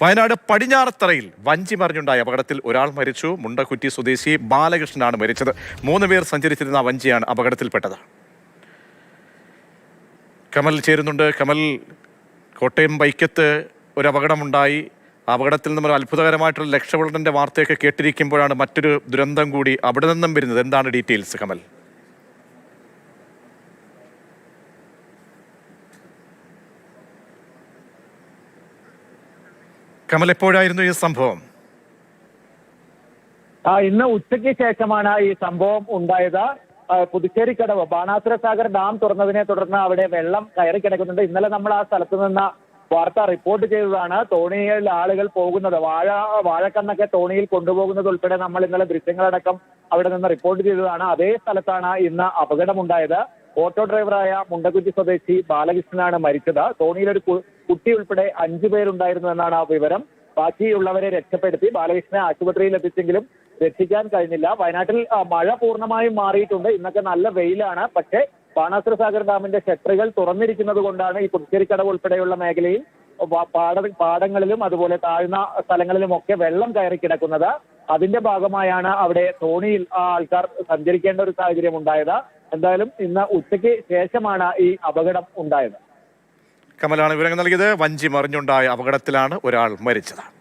വയനാട് പടിഞ്ഞാറത്തറയിൽ വഞ്ചി മറിഞ്ഞുണ്ടായ അപകടത്തിൽ ഒരാൾ മരിച്ചു. മുണ്ടക്കുറ്റി സ്വദേശി ബാലകൃഷ്ണനാണ് മരിച്ചത്. മൂന്ന് പേർ സഞ്ചരിച്ചിരുന്ന വഞ്ചിയാണ് അപകടത്തിൽപ്പെട്ടത്. കമൽ ചേരുന്നുണ്ട്. കമൽ കോട്ടയം വൈക്കത്ത് ഒരു അപകടമുണ്ടായി. അപകടത്തിൽ നിന്നും അത്ഭുതകരമായിട്ടുള്ള രക്ഷപ്പെടലിന്റെ വാർത്തയൊക്കെ കേട്ടിരിക്കുമ്പോഴാണ് മറ്റൊരു ദുരന്തം കൂടി അവിടെ നിന്നും വരുന്നത്. എന്താണ് ഡീറ്റെയിൽസ് കമൽ? കമൽ എപ്പോഴായിരുന്നു ഈ സംഭവം? ആ ഇന്ന് ഉച്ചയ്ക്ക് ശേഷമാണ് ഈ സംഭവം ഉണ്ടായത്. പുതുച്ചേരി പുതുച്ചേരിക്കടവ് ബാണാസുര സാഗർ ഡാം തുറന്നതിനെ തുടർന്ന് അവിടെ വെള്ളം കയറി കിടക്കുന്നുണ്ട്. ഇന്നലെ നമ്മൾ ആ സ്ഥലത്ത് നിന്ന് വാർത്ത റിപ്പോർട്ട് ചെയ്തതാണ്. തോണിയിൽ ആളുകൾ പോകുന്നത് വാഴ വാഴക്കണ്ണൊക്കെ തോണിയിൽ കൊണ്ടുപോകുന്നത് ഉൾപ്പെടെ നമ്മൾ ഇന്നലെ ദൃശ്യങ്ങളടക്കം അവിടെ നിന്ന് റിപ്പോർട്ട് ചെയ്തതാണ്. അതേ സ്ഥലത്താണ് ഇന്ന് അപകടമുണ്ടായത്. ഓട്ടോ ഡ്രൈവറായ മുണ്ടക്കുറ്റി സ്വദേശി ബാലകൃഷ്ണനാണ് മരിച്ചത്. കു- കുട്ടി ഉൾപ്പെടെ അഞ്ചു പേരുണ്ടായിരുന്നു എന്നാണ് ആ വിവരം. ബാക്കിയുള്ളവരെ രക്ഷപ്പെടുത്തി ബാലകൃഷ്ണനെ ആശുപത്രിയിൽ എത്തിച്ചെങ്കിലും രക്ഷിക്കാൻ കഴിഞ്ഞില്ല. വയനാട്ടിൽ മഴ പൂർണമായും മാറിയിട്ടുണ്ട്. ഇന്നൊക്കെ നല്ല വെയിലാണ്. പക്ഷേ ബാണാസുര സാഗർ ഡാമിന്റെ ഷട്ടറുകൾ തുറന്നിരിക്കുന്നത് കൊണ്ടാണ് ഈ പുതുച്ചേരിക്കടവ് ഉൾപ്പെടെയുള്ള മേഖലയിൽ പാട പാടങ്ങളിലും അതുപോലെ താഴ്ന്ന സ്ഥലങ്ങളിലും ഒക്കെ വെള്ളം കയറി കിടക്കുന്നത്. അതിന്റെ ഭാഗമായാണ് അവിടെ തോണിയിൽ ആ ആൾക്കാർ സഞ്ചരിക്കേണ്ട ഒരു സാഹചര്യം ഉണ്ടായത്. എന്തായാലും ഇന്ന് ഉച്ചയ്ക്ക് ശേഷമാണ് ഈ അപകടം ഉണ്ടായത്. കമലാണ് വിവരങ്ങൾ നൽകിയത്. വഞ്ചി മറിഞ്ഞുണ്ടായ അപകടത്തിലാണ് ഒരാൾ മരിച്ചത്.